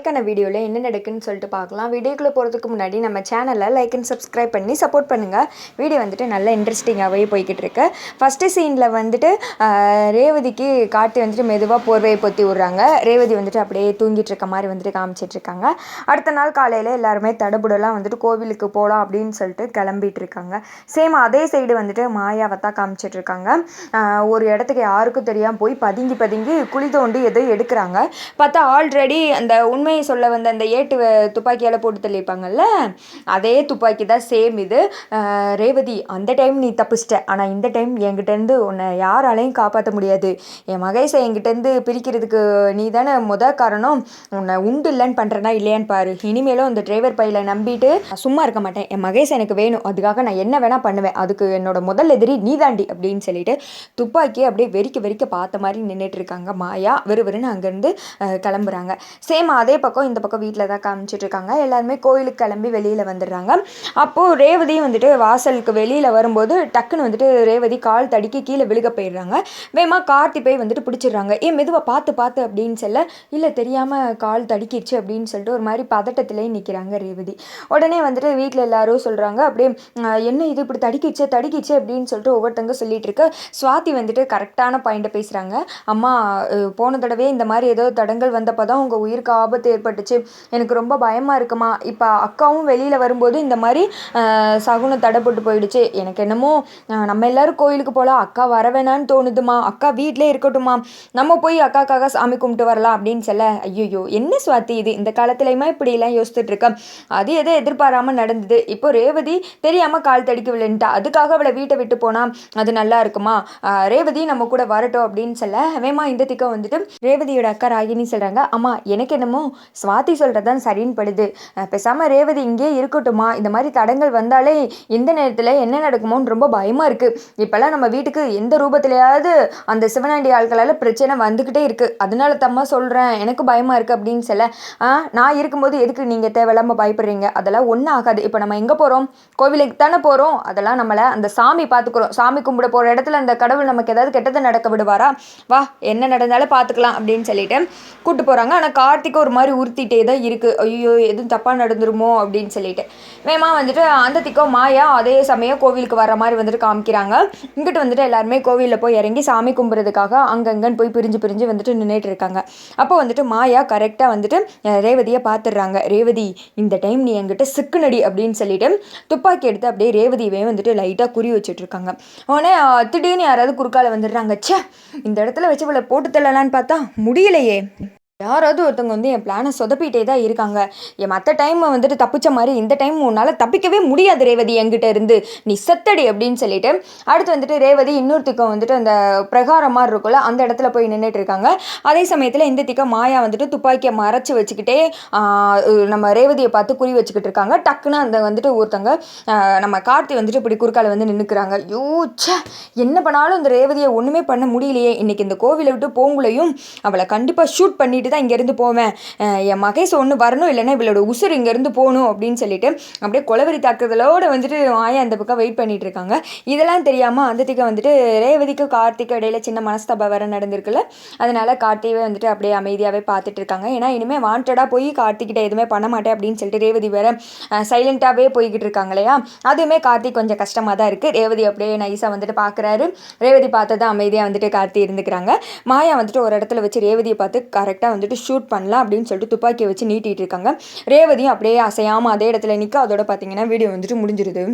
இன்னைக்கான வீடியோவில் என்ன நடக்குன்னு சொல்லிட்டு பார்க்கலாம். வீடியோக்குள்ளே போகிறதுக்கு முன்னாடி நம்ம சேனலை லைக் அண்ட் சப்ஸ்கிரைப் பண்ணி சப்போர்ட் பண்ணுங்கள் வீடியோ வந்துட்டு நல்ல இன்ட்ரெஸ்டிங்காகவே போய்கிட்டு இருக்கு. ஃபஸ்ட்டு சீனில் வந்துட்டு ரேவதிக்கு காட்டி வந்துட்டு மெதுவாக போர்வையை பொத்தி விட்றாங்க. ரேவதி வந்துட்டு அப்படியே தூங்கிட்டு இருக்க மாதிரி வந்துட்டு காமிச்சிட்ருக்காங்க அடுத்த நாள் காலையில் எல்லாருமே தடபுடலாம் வந்துட்டு கோவிலுக்கு போகலாம் அப்படின்னு சொல்லிட்டு கிளம்பிட்டு இருக்காங்க. சேம் அதே சைடு வந்துட்டு மாயாவை தான் காமிச்சிட்ருக்காங்க ஒரு இடத்துக்கு யாருக்கும் தெரியாமல் போய் பதுங்கி பதுங்கி குழி தோண்டி எதோ எடுக்கிறாங்க. பார்த்தா ஆல்ரெடி அந்த உண்மையை சொல்ல வந்த அந்த ஏட்டு துப்பாக்கியால் போட்டு தள்ளியிருப்பாங்கல்ல அதே துப்பாக்கி தான் சேம் இது. ரேவதி அந்த டைம் நீ தப்பிச்சிட்ட. ஆனால் இந்த டைம் என்கிட்டேருந்து உன்னை யாராலையும் காப்பாற்ற முடியாது. என் மகேஷை என்கிட்டேருந்து பிரிக்கிறதுக்கு நீ தானே முத காரணம். உன்னை உண்டு இல்லைன்னு பண்ணுறனா இல்லையான்னு பாரு. இனிமேலும் அந்த டிரைவர் பையில நம்பிட்டு சும்மா இருக்க மாட்டேன். என் மகேஷ் எனக்கு வேணும். அதுக்காக நான் என்ன வேணால் பண்ணுவேன். அதுக்கு என்னோட முதல் எதிரி நீ தாண்டி அப்படின்னு சொல்லிட்டு துப்பாக்கி அப்படியே வெறிக்க வெறிக்க பார்த்த மாதிரி நின்றுட்டு இருக்காங்க. மாயா விறுவிறுன்னு அங்கேருந்து கிளம்புறாங்க. சேம் அதே பக்கம் இந்த பக்கம் வீட்டில் தான் காமிச்சிட்டு இருக்காங்க எல்லாருமே கோயிலுக்கு கிளம்பி வெளியில் வந்துடுறாங்க. அப்போது ரேவதியும் வந்துட்டு வாசலுக்கு வெளியில் வரும்போது டக்குன்னு வந்துட்டு ரேவதி கால் தடிக்கி கீழே விழுக போயிடுறாங்க. வேகமாக கார்த்தி போய் வந்துட்டு பிடிச்சிடுறாங்க. ஏன் மெதுவாக பார்த்து பார்த்து அப்படின்னு சொல்ல இல்லை தெரியாமல் கால் தடுக்கிடுச்சு அப்படின்னு சொல்லிட்டு ஒரு மாதிரி பதட்டத்திலேயே நிற்கிறாங்க ரேவதி. உடனே வந்துட்டு வீட்டில் எல்லாரும் சொல்கிறாங்க அப்படியே என்ன இது? இப்படி தடுக்கிச்சு தடுக்கிச்சு அப்படின்னு சொல்லிட்டு ஒவ்வொருத்தங்க சொல்லிட்டு இருக்க சுவாதி வந்துட்டு கரெக்டான பாயிண்ட்டை பேசுகிறாங்க அம்மா போன தடவை இந்த மாதிரி ஏதோ தடங்கள் வந்தப்போ தான் உங்கள் உயிருக்கு ஆபத்து ஏற்பட்டுச்சு. எனக்கு ரொம்ப பயமாக இருக்குமா? இப்போ அக்காவும் வெளியில் வரும்போது இந்த மாதிரி சகுனம் தடைப்பட்டு போயிடுச்சு. எனக்கு என்னமோ நம்ம எல்லாரும் கோயிலுக்கு போகலாம் அக்கா வர வேணான்னு தோணுதுமா? அக்கா வீட்டிலே இருக்கட்டுமா? நம்ம போய் அக்காக்காக சாமி கும்பிட்டு வரலாம் அப்படின்னு சொல்ல ஐயோ என்ன சுவாத்தி இது? இந்த காலத்துலையுமா இப்படிலாம் யோசிச்சுட்டு இருக்கேன் அது எதை எதிர்பாராமல் நடந்தது. இப்போ ரேவதி தெரியாமல் கால் தடிக்க விழுந்துட்டா. அதுக்காக அவளை வீட்டை விட்டு போனால் அது நல்லா இருக்குமா? ரேவதி நம்ம கூட வரட்டும் அப்படின்னு சொல்ல வேமா இந்த திக்கம் வந்துட்டு ரேவதியோட அக்கா ராகினி சொல்கிறாங்க அம்மா எனக்கு என்னமோ சுவாதி சொல்கிறது தான் சரின்னு படுது. பேசாமல் ரேவதி இங்கேயே இருக்கட்டுமா? இந்த மாதிரி தடங்கள் வந்தாலே எந்த நேரத்தில் என்ன நடக்குமோன்னு ரொம்ப பயமாக இருக்குது இப்போல்லாம் நம்ம வீட்டுக்கு எந்த ரூபத்திலையாவது அந்த சிவனாண்டி ஆட்களால் பிரச்சனை வந்துக்கிட்டே இருக்குது அதனால தம்மா சொல்கிறேன் எனக்கு பயமாக இருக்குது அப்படின்னு சொல்ல ஆ நான் இருக்கும்போது எதுக்கு நீங்கள் தேவையில்லாமல் பயப்படுறீங்க? அதெல்லாம் ஒன்றும் ஆகாது. இப்போ நம்ம எங்கே போகிறோம் கோவிலுக்கு தானே போகிறோம் அதெல்லாம் நம்மளை அந்த சாமி பார்த்துக்குறோம் சாமி கும்பிட போகிற இடத்துல அந்த கடவுள் நமக்கு ஏதாவது கெட்டதை நடக்க விடுவாரா? வா என்ன நடந்தாலும் பார்த்துக்கலாம் அப்படின்னு சொல்லிட்டு கூப்பிட்டு போகிறாங்க ஆனால் கார்த்திக் ஒரு மாதிரி உறுத்திட்டே தான் இருக்குது ஐயோ எதுவும் தப்பாக நடந்துருமோ அப்படின்னு சொல்லிட்டு. வேமா வந்துட்டு அந்த திக்கம் மாயா அதே சமயம் கோவிலுக்கு வர மாதிரி வந்துட்டு காமிக்கிறாங்க. இங்கிட்டு வந்துட்டு எல்லாருமே கோவிலில் போய் இறங்கி சாமி கும்பிட்றதுக்காக அங்கங்கன்னு போய் பிரிஞ்சு பிரிஞ்சு வந்துட்டு நின்றுட்டு இருக்காங்க. அப்போ வந்துட்டு மாயா கரெக்டாக வந்துட்டு ரேவதியை பார்த்துடுறாங்க. ரேவதி இந்த டைம் நீ என்கிட்ட சிக்குனடி அப்படின்னு சொல்லிட்டு துப்பாக்கி எடுத்து அப்படியே ரேவதியவே வந்துட்டு லைட்டாக குறி வச்சுட்ருக்காங்க உடனே திடீர்னு யாராவது குறுக்கால வந்துடுறாங்க. ச்சே இந்த இடத்துல வச்சு இவளை போட்டு தள்ளலான்னு பார்த்தா முடியலையே. யாராவது ஒருத்தவங்க வந்து என் பிளானை சொதப்பிட்டே தான் இருக்காங்க. என் மற்ற டைம் வந்துட்டு தப்பிச்ச மாதிரி இந்த டைம் உன்னால் தப்பிக்கவே முடியாது ரேவதி என்கிட்ட இருந்து. நீ செத்தடி அப்படின்னு சொல்லிட்டு அடுத்து வந்துட்டு ரேவதி இன்னொருத்திக்கம் வந்துட்டு அந்த பிரகாரம் மாதிரி இருக்கும்ல அந்த இடத்துல போய் நின்றுட்டு இருக்காங்க. அதே சமயத்தில் இந்த திக்கம் மாயா வந்துட்டு துப்பாக்கியை மறைச்சி வச்சுக்கிட்டே நம்ம ரேவதியை பார்த்து குறி வச்சுக்கிட்டு இருக்காங்க. டக்குன்னு அந்த வந்துட்டு ஒருத்தவங்க நம்ம கார்த்தி வந்துட்டு இப்படி குறுக்கால வந்து நின்றுக்கிறாங்க யூ என்ன பண்ணாலும் இந்த ரேவதியை ஒன்றுமே பண்ண முடியலையே. இன்னைக்கு இந்த கோவிலை விட்டு போங்குலையும் அவளை கண்டிப்பாக ஷூட் பண்ணிட்டு தான் இங்கேருந்து போவேன். என் மகேஷ் ஒன்று வரணும் இல்லைன்னா இவளோட உசுர் இங்கேருந்து போகணும் அப்படின்னு சொல்லிட்டு அப்படியே குளவரி தாக்குதலோடு வந்துட்டு மாயா அந்த பக்கம் வெயிட் பண்ணிட்டு இருக்காங்க. இதெல்லாம் தெரியாமல் அந்த திக்கம் வந்துட்டு ரேவதிக்கு கார்த்திக்கு இடையில சின்ன மனஸ்தாபம் வேறு நடந்திருக்குல்ல. அதனால கார்த்திகை வந்துட்டு அப்படியே அமைதியாகவே பார்த்துட்டு இருக்காங்க. ஏன்னா இனிமேல் வாண்டடாக போய் கார்த்திகிட்ட எதுவுமே பண்ண மாட்டேன் அப்படின்னு சொல்லிட்டு ரேவதி வேற சைலண்ட்டாகவே போய்கிட்டு இருக்காங்க இல்லையா? அதுவுமே கார்த்திக் கொஞ்சம் கஷ்டமாக தான் இருக்குது ரேவதி அப்படியே நைஸாக வந்துட்டு பார்க்குறாரு ரேவதி பார்த்தது அமைதியாக வந்துட்டு கார்த்தி இருந்துக்கிறாங்க. மாயா வந்துட்டு ஒரு இடத்துல வச்சு ரேவதியை பார்த்து கரெக்டாக வந்துட்டு ஷூட் பண்ணலாம் அப்படின்னு சொல்லிட்டு துப்பாக்கியை வச்சு நீட்டிகிட்டு இருக்காங்க. ரேவதியும் அப்படியே அசையாமல் அதே இடத்துல நிற்க அதோட பார்த்தீங்கன்னா வீடியோ வந்துட்டு முடிஞ்சிருது.